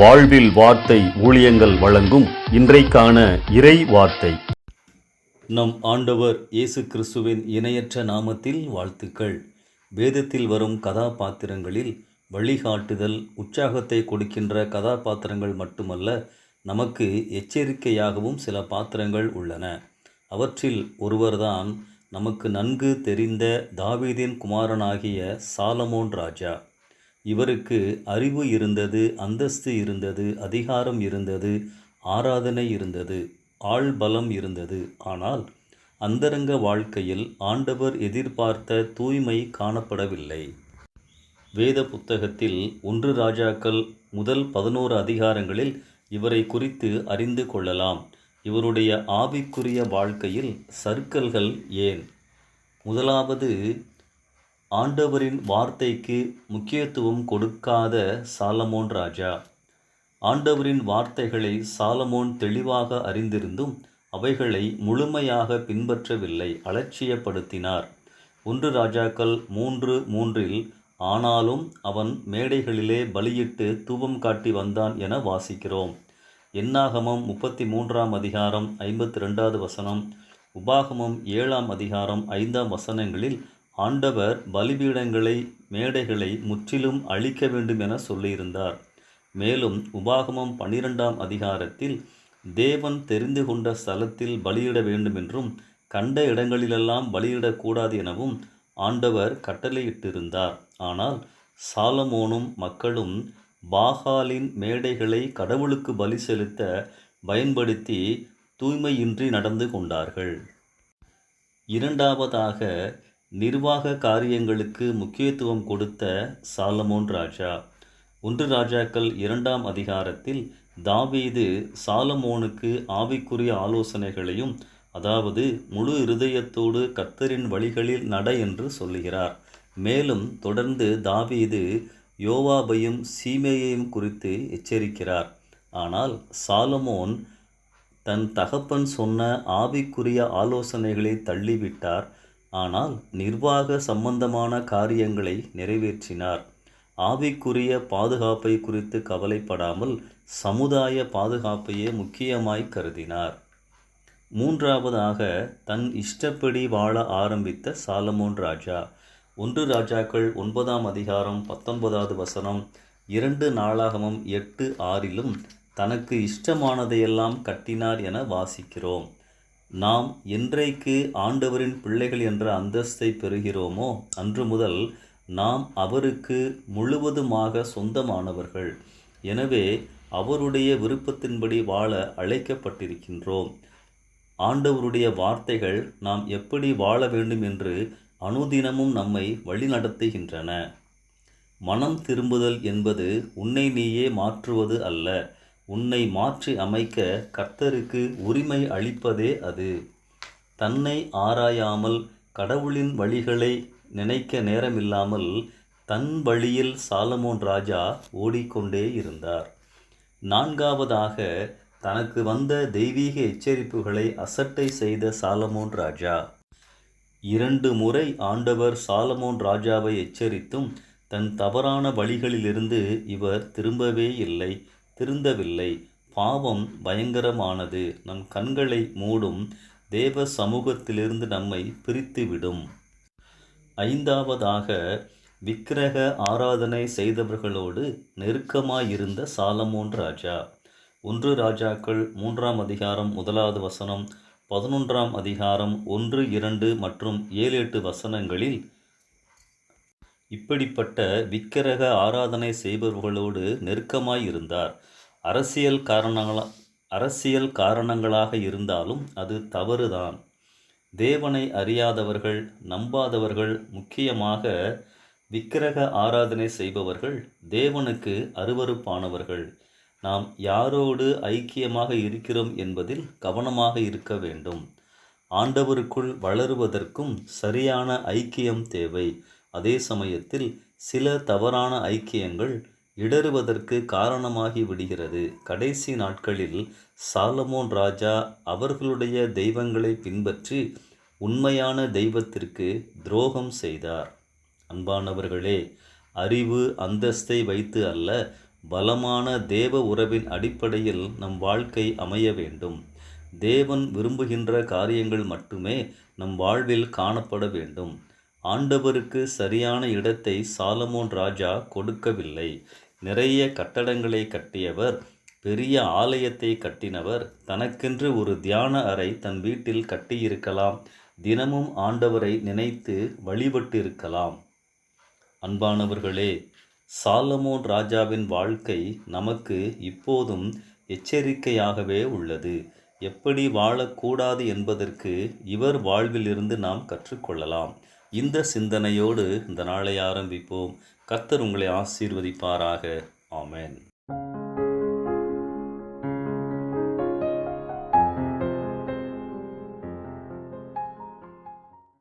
வாழ்வில் வார்த்தை ஊழியங்கள் வழங்கும் இன்றைக்கான இறை வார்த்தை. நம் ஆண்டவர் இயேசு கிறிஸ்துவின் இணையற்ற நாமத்தில் வாழ்த்துக்கள். வேதத்தில் வரும் கதாபாத்திரங்களில் வழிகாட்டுதல் உற்சாகத்தை கொடுக்கின்ற கதாபாத்திரங்கள் மட்டுமல்ல நமக்கு எச்சரிக்கையாகவும் சில பாத்திரங்கள் உள்ளன. அவற்றில் ஒருவர்தான் நமக்கு நன்கு தெரிந்த தாவீதின் குமாரனாகிய சாலமோன் ராஜா. இவருக்கு அறிவு இருந்தது அந்தஸ்து இருந்தது அதிகாரம் இருந்தது ஆராதனை இருந்தது ஆள் பலம் இருந்தது. ஆனால் அந்தரங்க வாழ்க்கையில் ஆண்டவர் எதிர்பார்த்த தூய்மை காணப்படவில்லை. வேத புத்தகத்தில் ஒன்று ராஜாக்கள் முதல் பதினோரு அதிகாரங்களில் இவரை குறித்து அறிந்து கொள்ளலாம். இவருடைய ஆவிக்குரிய வாழ்க்கையில் சர்க்கல்கள் ஏன்? முதலாவது ஆண்டவரின் வார்த்தைக்கு முக்கியத்துவம் கொடுக்காத சாலமோன் ராஜா. ஆண்டவரின் வார்த்தைகளை சாலமோன் தெளிவாக அறிந்திருந்தும் அவைகளை முழுமையாக பின்பற்றவில்லை அலட்சியப்படுத்தினார். ஒன்று ராஜாக்கள் மூன்று மூன்றில் ஆனாலும் அவன் மேடைகளிலே பலியிட்டு தூபம் காட்டி வந்தான் என வாசிக்கிறோம். என்னாகமம் முப்பத்தி மூன்றாம் அதிகாரம் ஐம்பத்தி ரெண்டாவது வசனம் உபாகமம் ஏழாம் அதிகாரம் ஐந்தாம் வசனங்களில் ஆண்டவர் பலிபீடங்களை மேடைகளை முற்றிலும் அழிக்க வேண்டும் என சொல்லியிருந்தார். மேலும் உபாகமம் பன்னிரெண்டாம் அதிகாரத்தில் தேவன் தெரிந்து கொண்ட ஸ்தலத்தில் பலியிட வேண்டும் என்றும் கண்ட இடங்களிலெல்லாம் பலியிடக்கூடாது எனவும் ஆண்டவர் கட்டளையிட்டிருந்தார். ஆனால் சாலமோனும் மக்களும் பாகாலின் மேடைகளை கடவுளுக்கு பலி செலுத்த பயன்படுத்தி தூய்மையின்றி நடந்து கொண்டார்கள். இரண்டாவதாக நிர்வாக காரியங்களுக்கு முக்கியத்துவம் கொடுத்த சாலமோன் ராஜா. ஒன்று ராஜாக்கள் இரண்டாம் அதிகாரத்தில் தாவீது சாலமோனுக்கு ஆவிக்குரிய ஆலோசனைகளையும் அதாவது முழு இருதயத்தோடு கர்த்தரின் வழிகளில் நட என்று சொல்லுகிறார். மேலும் தொடர்ந்து தாவீது யோவாபையும் சீமையையும் குறித்து எச்சரிக்கிறார். ஆனால் சாலமோன் தன் தகப்பன் சொன்ன ஆவிக்குரிய ஆலோசனைகளை தள்ளிவிட்டார். ஆனால் நிர்வாக சம்பந்தமான காரியங்களை நிறைவேற்றினார். ஆவிக்குரிய பாதுகாப்பை குறித்து கவலைப்படாமல் சமுதாய பாதுகாப்பையே முக்கியமாய் கருதினார். மூன்றாவதாக தன் இஷ்டப்படி வாழ ஆரம்பித்த சாலமோன் ராஜா. ஒன்று ராஜாக்கள் ஒன்பதாம் அதிகாரம் பத்தொன்பதாவது வசனம் இரண்டு நாளாகமும் எட்டு ஆறிலும் தனக்கு இஷ்டமானதையெல்லாம் கட்டினார் என வாசிக்கிறோம். நாம் என்றைக்கு ஆண்டவரின் பிள்ளைகள் என்ற அந்தஸ்தை பெறுகிறோமோ? அன்று முதல் நாம் அவருக்கு முழுவதுமாக சொந்தமானவர்கள். எனவே அவருடைய விருப்பத்தின்படி வாழ அழைக்கப்பட்டிருக்கின்றோம். ஆண்டவருடைய வார்த்தைகள் நாம் எப்படி வாழ வேண்டும் என்று அனுதினமும் நம்மை வழிநடத்துகின்றன. மனம் திரும்புதல் என்பது உன்னை நீயே மாற்றுவது அல்ல. உன்னை மாற்றி அமைக்க கர்த்தருக்கு உரிமை அளிப்பதே அது. தன்னை ஆராயாமல் கடவுளின் வழிகளை நினைக்க நேரமில்லாமல் தன் வழியில் சாலமோன் ராஜா ஓடிக்கொண்டே இருந்தார். நான்காவதாக தனக்கு வந்த தெய்வீக எச்சரிப்புகளை அசட்டை செய்த சாலமோன் ராஜா. இரண்டு முறை ஆண்டவர் சாலமோன் ராஜாவை எச்சரித்தும் தன் தவறான வழிகளிலிருந்து இவர் திரும்பவே இல்லை. திருந்தவில்லை. பாவம் பயங்கரமானது. நம் கண்களை மூடும் தேவ சமூகத்திலிருந்து நம்மை பிரித்துவிடும். ஐந்தாவதாக விக்கிரக ஆராதனை செய்தவர்களோடு நெருக்கமாயிருந்த சாலமோன் ராஜா. ஒன்று ராஜாக்கள் மூன்றாம் அதிகாரம் முதலாவது வசனம் பதினொன்றாம் அதிகாரம் ஒன்று இரண்டு மற்றும் ஏழு எட்டு வசனங்களில் இப்படிப்பட்ட விக்கிரக ஆராதனை செய்பவர்களோடு நெருக்கமாய் இருந்தார் அரசியல் காரணங்களா அரசியல் காரணங்களாக இருந்தாலும் அது தவறுதான். தேவனை அறியாதவர்கள் நம்பாதவர்கள் முக்கியமாக விக்கிரக ஆராதனை செய்பவர்கள் தேவனுக்கு அருவருப்பானவர்கள். நாம் யாரோடு ஐக்கியமாக இருக்கிறோம் என்பதில் கவனமாக இருக்க வேண்டும். ஆண்டவருக்குள் வளருவதற்கும் சரியான ஐக்கியம் தேவை. அதே சமயத்தில் சில தவறான ஐக்கியங்கள் இடறுவதற்கு காரணமாகி விடுகிறது. கடைசி நாட்களில் சாலமோன் ராஜா அவர்களுடைய தெய்வங்களை பின்பற்றி உண்மையான தெய்வத்திற்கு துரோகம் செய்தார். அன்பானவர்களே அறிவு அந்தஸ்தை வைத்து அல்ல பலமான தேவ உறவின் அடிப்படையில் நம் வாழ்க்கை அமைய வேண்டும். தேவன் விரும்புகின்ற காரியங்கள் மட்டுமே நம் வாழ்வில் காணப்பட வேண்டும். ஆண்டவருக்கு சரியான இடத்தை சாலமோன் ராஜா கொடுக்கவில்லை. நிறைய கட்டடங்களை கட்டியவர் பெரிய ஆலயத்தை கட்டினவர் தனக்கென்று ஒரு தியான அறை தன் வீட்டில் கட்டியிருக்கலாம். தினமும் ஆண்டவரை நினைத்து வழிபட்டிருக்கலாம். அன்பானவர்களே சாலமோன் ராஜாவின் வாழ்க்கை நமக்கு இப்போதும் எச்சரிக்கையாகவே உள்ளது. எப்படி வாழக்கூடாது என்பதற்கு இவர் வாழ்விலிருந்து நாம் கற்றுக்கொள்ளலாம். இந்த சிந்தனையோடு இந்த நாளை ஆரம்பிப்போம். கர்த்தர் உங்களை ஆசீர்வதிப்பாராக. ஆமேன்.